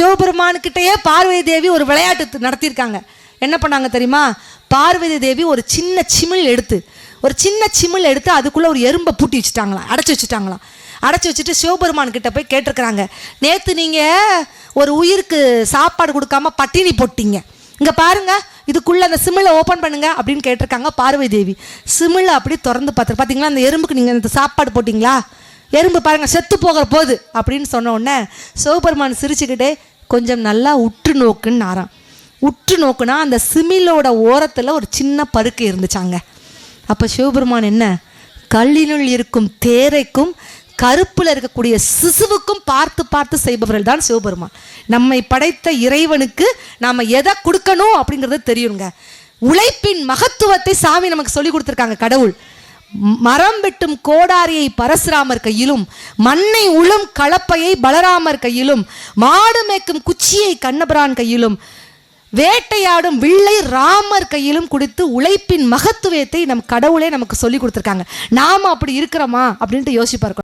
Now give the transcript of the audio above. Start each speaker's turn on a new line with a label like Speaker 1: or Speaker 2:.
Speaker 1: சிவபெருமானுக்கிட்டேயே பார்வதி தேவி ஒரு விளையாட்டு நடத்தியிருக்காங்க. என்ன பண்ணாங்க தெரியுமா? பார்வதி தேவி ஒரு சின்ன சிமிழ் எடுத்து ஒரு சின்ன சிமிழ் எடுத்து அதுக்குள்ளே ஒரு எறும்பை பூட்டி வச்சுட்டாங்களாம் அடைச்சி வச்சுட்டாங்களாம். அடைச்சி வச்சுட்டு சிவபெருமான் கிட்ட போய் கேட்டிருக்கிறாங்க. நேற்று நீங்கள் ஒரு உயிருக்கு சாப்பாடு கொடுக்காம பட்டினி போட்டீங்க. இங்கே பாருங்க இதுக்குள்ளே அந்த சிமிழை ஓப்பன் பண்ணுங்க அப்படின்னு கேட்டிருக்காங்க பார்வதி தேவி. சிமிழை அப்படி திறந்து பார்த்து பார்த்தீங்களா அந்த எறும்புக்கு நீங்கள் இந்த சாப்பாடு போட்டிங்களா? எறும்பு பாருங்கள் செத்து போகிற போகுது அப்படின்னு சொன்ன உடனே சிவபெருமான் சிரிச்சுக்கிட்டே கொஞ்சம் நல்லா உற்று நோக்குன்னு ஆறாம் உற்று நோக்குனா அந்த சிமிலோட ஓரத்தில் ஒரு சின்ன பருக்கு இருந்துச்சாங்க. அப்போ சிவபெருமான் என்ன? கல்லினுள் இருக்கும் தேரைக்கும் கருப்பில் இருக்கக்கூடிய சிசுவுக்கும் பார்த்து பார்த்து செய்பவர்கள் தான் சிவபெருமான். நம்மை படைத்த இறைவனுக்கு நாம் எதை கொடுக்கணும் அப்படிங்கிறது தெரியுங்க. உழைப்பின் மகத்துவத்தை சாமி நமக்கு சொல்லி கொடுத்துருக்காங்க கடவுள். மரம் வெட்டும் கோடாரியை பரசுராமர் கையிலும் மண்ணை உளும் கலப்பையை பலராமர் கையிலும் மாடு மேய்க்கும் குச்சியை கண்ணபிரான் கையிலும் வேட்டையாடும் வில்லை ராமர் கையிலும் கொடுத்து உழைப்பின் மகத்துவத்தை நம் கடவுளே நமக்கு சொல்லி கொடுத்துருக்காங்க. நாம அப்படி இருக்கிறோமா? அப்படின்ட்டு யோசிப்பார்